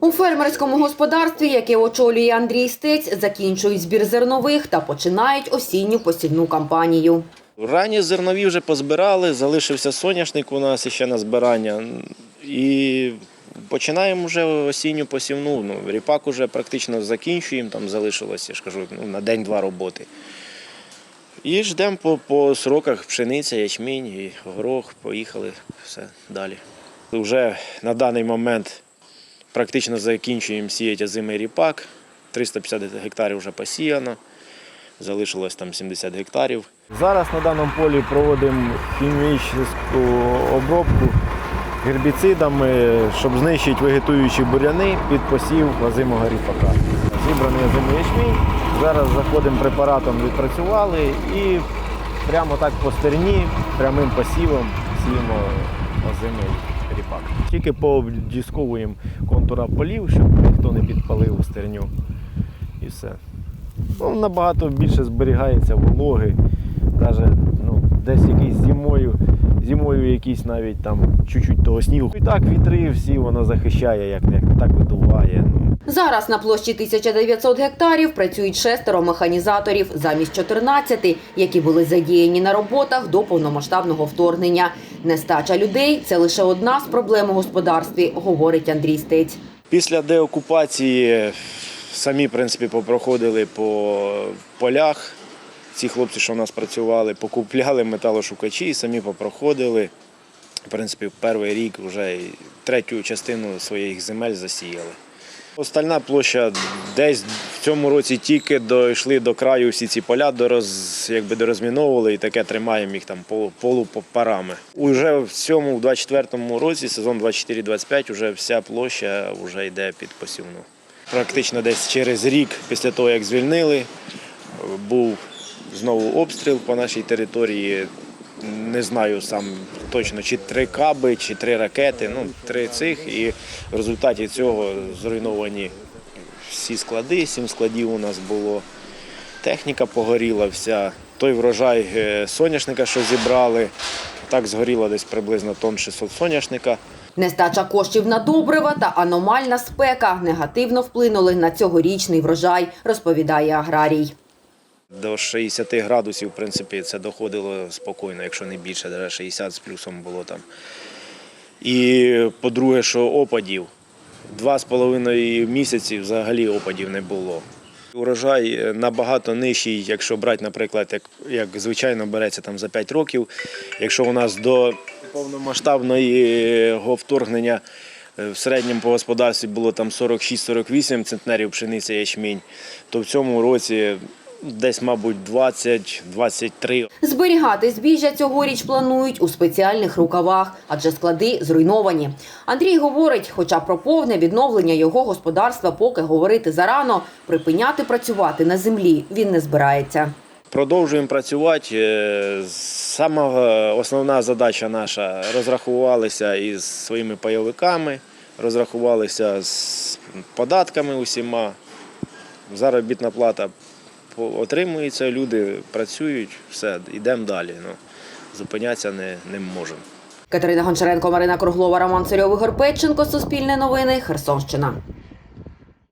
У фермерському господарстві, яке очолює Андрій Стець, закінчують збір зернових та починають осінню посівну кампанію. Ранні зернові вже позбирали, залишився соняшник у нас ще на збирання. І починаємо вже осінню посівну. Ну, ріпак уже практично закінчуємо, там залишилося, я ж кажу, ну, на день-два роботи. І ждемо по, по сроках пшениця, ячмінь і горох, поїхали все далі. Вже на даний момент практично закінчуємо сіяти озимий ріпак. 350 гектарів вже посіяно, залишилось там 70 гектарів. Зараз на даному полі проводимо хімічну обробку гербіцидами, щоб знищити вегетуючі буряни під посів озимого ріпака. Зібраний озимий ячмінь. Зараз заходимо препаратом, відпрацювали і прямо так по стерні, прямим посівом сіємо озимий ріпак. Тільки пообдісковуємо контура полів, щоб ніхто не підпалив стерню. І все. Ну, набагато більше зберігається вологи. Навіть ну, десь якийсь зимою, зимою якийсь навіть там чуть-чуть того снігу. І так вітри всі воно захищає, як не, так видуває. Ну. Зараз на площі 1900 гектарів працюють шестеро механізаторів замість 14, які були задіяні на роботах до повномасштабного вторгнення. Нестача людей це лише одна з проблем у господарстві, говорить Андрій Стець. Після деокупації самі в принципі, попроходили по полях. Ці хлопці, що в нас працювали, покупляли металошукачі і самі попроходили. В принципі, перший рік вже третю частину своїх земель засіяли. Остальна площа десь в цьому році тільки дійшли до краю всі ці поля, дороз, якби дорозміновували і таке тримаємо їх там полу, полупарами. Уже в цьому, в 24-му році, сезон 24-25, вже вся площа вже йде під посівну. Практично десь через рік після того, як звільнили, був знову обстріл по нашій території. Не знаю сам точно, чи три каби, чи три ракети, ну три цих. І в результаті цього зруйновані всі склади, сім складів у нас було. Техніка погоріла вся. Той врожай е, соняшника, що зібрали, так згоріло десь приблизно тонн 600 соняшника. Нестача коштів на добрива та аномальна спека негативно вплинули на цьогорічний врожай, розповідає аграрій. До 60 градусів, в принципі, це доходило спокійно, якщо не більше, навіть 60 з плюсом було там. І по-друге, що опадів. Два з половиною місяці взагалі опадів не було. Урожай е, набагато нижчий, якщо брати, наприклад, як, як звичайно береться там за 5 років. Якщо у нас до повномасштабного вторгнення е, в середньому по господарстві було там 46-48 центнерів пшениця ячмінь, то в цьому році десь, мабуть, 20-23. Зберігати збіжжя цьогоріч планують у спеціальних рукавах, адже склади зруйновані. Андрій говорить, хоча про повне відновлення його господарства поки говорити зарано, припиняти працювати на землі він не збирається. Продовжуємо працювати. Е, Сама е, основна задача наша розрахувалися із своїми пайовиками, розрахувалися з податками усіма. Заробітна плата отримується, люди працюють, все, йдемо далі. Ну, зупинятися не, не можемо. Катерина Гончаренко, Марина Круглова, Роман Царьов, Ігор Петченко. Суспільне новини. Херсонщина.